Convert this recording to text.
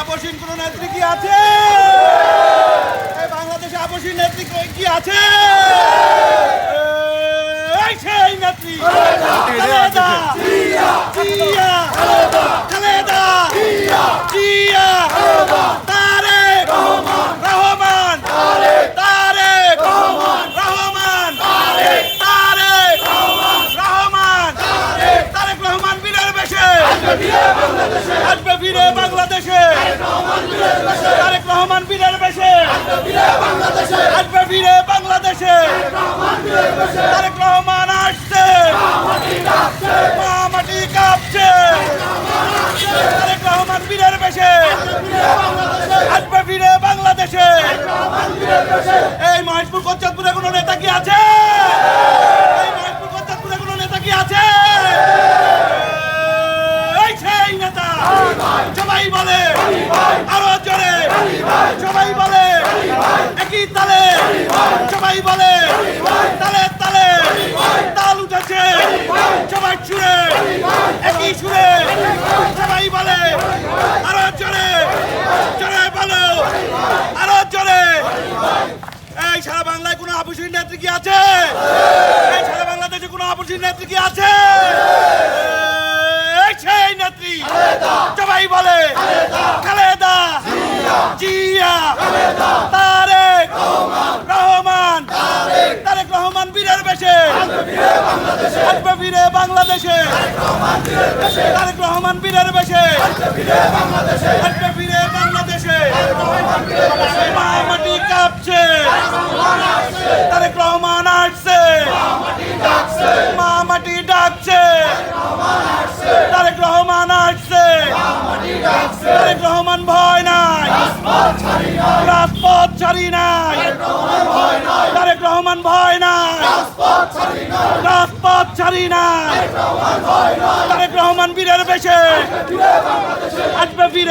আপসীন কোন নেত্রী কি আছে? বাংলাদেশে আপসীন নেত্রী কি আছে? সেই নেত্রী খালেদা জিয়া খালেদা জিয়া তারেক রহমান তারেক রহমান তারেক রহমান তারেক রহমান বীরের বেশে আসবে ফিরে বাংলাদেশে। তারেক রহমান বীরের বেশে। আসবে ফিরে বাংলাদেশে। তারেক রহমান আসছে। মাটি কাঁপছে। তারেক রহমান বীরের বেশে। আসবে ফিরে বাংলাদেশে। এই মহেশপুর কোচ্চাদপুরে কোনো নেতা কি আছে এই মহেশপুর কোচ্চাদপুরে কোনো নেতা কি আছে এই সেই নেতা সবাই বলে আরও জোরে সবাই বলে একই তালে, সবাই বলে, তালে তালে, তাল উঠেছে, সবাই সুরে একই সুরে সবাই বলে, আরও জোরে জোরে বলো, আরও জোরে। এই সারা বাংলায় কোনো আপসীন নেত্রী কি আছে? এই সারা বাংলাদেশে কোনো আপসীন নেত্রী কি আছে? সেই নেত্রী, সবাই বলে, খালেদা জিয়া তারেক রহমান তারেক রহমান বীরের বেশে আসবে ফিরে বাংলাদেশে তারেক রহমান বীরের বেশে আসবে ফিরে বাংলাদেশে মাটি কাঁপছে, তারেক রহমান আসছে মা মাটি ডাকছে, তারেক রহমান আসছে, তারেক রহমান রহমান ভয় না রাজপথ ছাড়ি নাই। তারেক রহমান বীরের বেশে। আসবে ফিরে